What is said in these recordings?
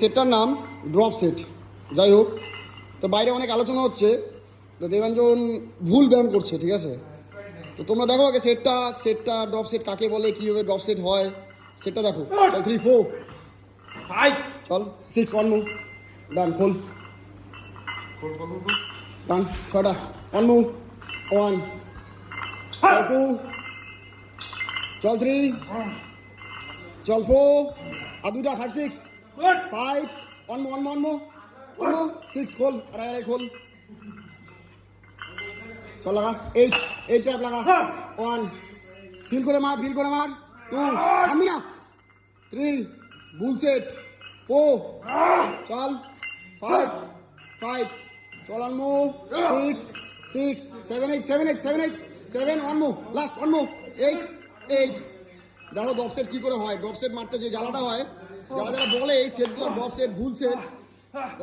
সেটটার নাম drop set. যাই হোক তো বাইরে অনেক আলোচনা হচ্ছে তো দেবাঞ্জন ভুল ব্যায়াম করছে ঠিক আছে? তো তোমরা দেখো আগে সেটটা সেটটা ড্রপ সেট কাকে বলে কীভাবে ড্রপ সেট হয় সেটটা দেখো। থ্রি ফোর ফাইভ চল সিক্স ওয়ান মুভ ডান খোল। ডান ছটা ওয়ান মুভ ওয়ান টু চল থ্রি চল ফোর আর দুটা five six good five one one one more one more six খোল আড়াই আড়াই খোল চল লাগা এইট এইট ট্যাপ লাগা ওয়ান ফিল করে মার ফিল করে মার টু থামবি না থ্রি বুল সেট ফোর চল ফাইভ ফাইভ চল one more six six seven eight seven eight seven eight seven one more last one more eight eight দেখো ড্রপ সেট কি করে হয়? ড্রপ সেট মারতে যে জ্বালাটা হয়, যারা যারা বলে এই সেটগুলো ড্রপ সেট ভুল সেট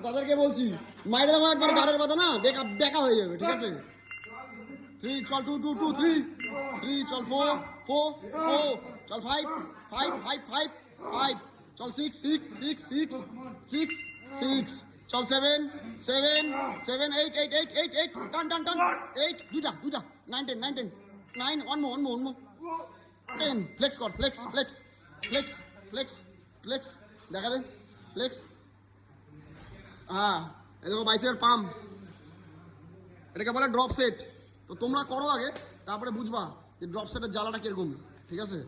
তাদেরকে বলছি, মাইরে দেখো একবার গাড়ের কথা না? বেকা বেকা হয়ে যাবে, ঠিক আছে? থ্রি চল two two two three three চল ফোর ফোর ফোর চল five five five five five চল six six six six six six চল seven seven seven eight eight eight eight eight টান টান টান এইট দুটা দুটা nine ten nine ten nine one more one more one more ten flex কর flex flex flex flex flex দেখা দেন flakes হ্যাঁ এই দেখো বাইসেপের পাম্প এটাকে বলে ড্রপ সেট তো তোমরা করো আগে, তারপরে বুঝবা যে ড্রপ সেটের জ্বালাটা কীরকম। ঠিক আছে?